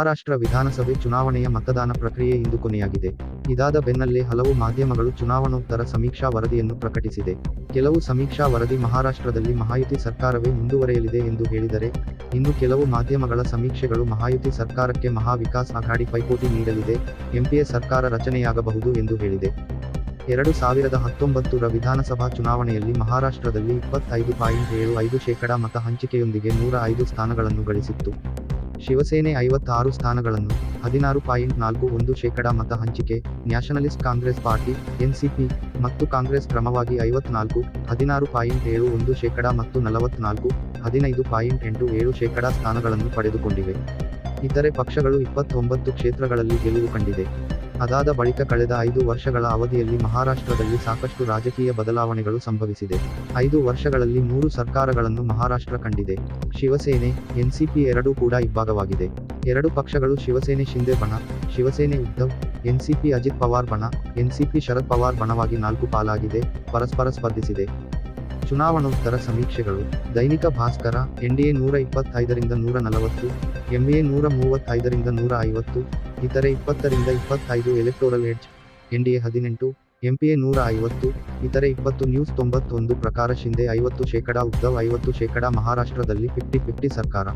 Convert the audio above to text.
ಮಹಾರಾಷ್ಟ್ರ ವಿಧಾನಸಭೆ ಚುನಾವಣೆಯ ಮತದಾನ ಪ್ರಕ್ರಿಯೆ ಇಂದು ಕೊನೆಯಾಗಿದೆ. ಇದಾದ ಬೆನ್ನಲ್ಲೇ ಹಲವು ಮಾಧ್ಯಮಗಳು ಚುನಾವಣೋತ್ತರ ಸಮೀಕ್ಷಾ ವರದಿಯನ್ನು ಪ್ರಕಟಿಸಿದೆ. ಕೆಲವು ಸಮೀಕ್ಷಾ ವರದಿ ಮಹಾರಾಷ್ಟ್ರದಲ್ಲಿ ಮಹಾಯುತಿ ಸರ್ಕಾರವೇ ಮುಂದುವರೆಯಲಿದೆ ಎಂದು ಹೇಳಿದರೆ, ಇನ್ನು ಕೆಲವು ಮಾಧ್ಯಮಗಳ ಸಮೀಕ್ಷೆಗಳು ಮಹಾಯುತಿ ಸರ್ಕಾರಕ್ಕೆ ಮಹಾವಿಕಾಸ್ ಅಘಾಡಿ ಪೈಪೋಟಿ ನೀಡಲಿದೆ, ಎಂಪಿಎ ಸರ್ಕಾರ ರಚನೆಯಾಗಬಹುದು ಎಂದು ಹೇಳಿದೆ. ಎರಡು ಸಾವಿರದ ಹತ್ತೊಂಬತ್ತರ ವಿಧಾನಸಭಾ ಚುನಾವಣೆಯಲ್ಲಿ ಮಹಾರಾಷ್ಟ್ರದಲ್ಲಿ ಇಪ್ಪತ್ತೈದು ಪಾಯಿಂಟ್ ಏಳು ಐದು ಶೇಕಡಾ ಮತ ಹಂಚಿಕೆಯೊಂದಿಗೆ ನೂರ ಐದು ಸ್ಥಾನಗಳನ್ನು ಗಳಿಸಿತ್ತು. ಶಿವಸೇನೆ ಐವತ್ತಾರು ಸ್ಥಾನಗಳನ್ನು, ಹದಿನಾರು ಪಾಯಿಂಟ್ ನಾಲ್ಕು ಒಂದು ಶೇಕಡಾ ಮತ ಹಂಚಿಕೆ, ನ್ಯಾಷನಲಿಸ್ಟ್ ಕಾಂಗ್ರೆಸ್ ಪಾರ್ಟಿ, ಎನ್ಸಿಪಿ, ಮತ್ತು ಕಾಂಗ್ರೆಸ್ ಕ್ರಮವಾಗಿ ಐವತ್ನಾಲ್ಕು, ಹದಿನಾರು ಪಾಯಿಂಟ್ ಏಳು ಒಂದು ಶೇಕಡಾ ಮತ್ತು ನಲವತ್ನಾಲ್ಕು, ಹದಿನೈದು ಪಾಯಿಂಟ್ ಎಂಟು ಏಳು ಶೇಕಡಾ ಸ್ಥಾನಗಳನ್ನು ಪಡೆದುಕೊಂಡಿವೆ. ಇತರೆ ಪಕ್ಷಗಳು ಇಪ್ಪತ್ತೊಂಬತ್ತು ಕ್ಷೇತ್ರಗಳಲ್ಲಿ ಗೆಲುವು ಕಂಡಿದೆ. ಅದಾದ ಬಳಿಕ ಕಳೆದ ಐದು ವರ್ಷಗಳ ಅವಧಿಯಲ್ಲಿ ಮಹಾರಾಷ್ಟ್ರದಲ್ಲಿ ಸಾಕಷ್ಟು ರಾಜಕೀಯ ಬದಲಾವಣೆಗಳು ಸಂಭವಿಸಿದೆ. ಐದು ವರ್ಷಗಳಲ್ಲಿ ಮೂರು ಸರ್ಕಾರಗಳನ್ನು ಮಹಾರಾಷ್ಟ್ರ ಕಂಡಿದೆ. ಶಿವಸೇನೆ, ಎನ್ಸಿಪಿ ಎರಡೂ ಕೂಡ ಇಬ್ಬಾಗವಾಗಿದೆ ಎರಡು ಪಕ್ಷಗಳು ಶಿವಸೇನೆ ಶಿಂದೆ ಬಣ, ಶಿವಸೇನೆ ಉದ್ಧವ್, ಎನ್ಸಿಪಿ ಅಜಿತ್ ಪವಾರ್ ಬಣ, ಎನ್ಸಿಪಿ ಶರದ್ ಪವಾರ್ ಬಣವಾಗಿ ನಾಲ್ಕು ಪಾಲಾಗಿದೆ, ಪರಸ್ಪರ ಸ್ಪರ್ಧಿಸಿದೆ. ಚುನಾವಣೋತ್ತರ ಸಮೀಕ್ಷೆಗಳು. ದೈನಿಕ ಭಾಸ್ಕರ, ಎನ್ಡಿಎ ನೂರ ಇಪ್ಪತ್ತೈದರಿಂದ ನೂರ ನಲವತ್ತು, ಎಂಎ ನೂರ ಮೂವತ್ತೈದರಿಂದ ನೂರ ಐವತ್ತು, ಇತರೆ ಇಪ್ಪತ್ತರಿಂದ ಇಪ್ಪತ್ತೈದು ಎಲೆಕ್ಟೋರಲ್ ಎಡ್ಜ್ ಎನ್ಡಿಎ ಹದಿನೆಂಟು, ಎಂಪಿಎ ನೂರ ಐವತ್ತು, ಇತರೆ ಇಪ್ಪತ್ತು ನ್ಯೂಸ್ ತೊಂಬತ್ತೊಂದು ಪ್ರಕಾರ ಶಿಂದೆ ಐವತ್ತು ಶೇಕಡಾ ಉದ್ದವ್ ಐವತ್ತು ಶೇಕಡಾ ಮಹಾರಾಷ್ಟ್ರದಲ್ಲಿ ಫಿಫ್ಟಿ ಫಿಫ್ಟಿ ಸರ್ಕಾರ.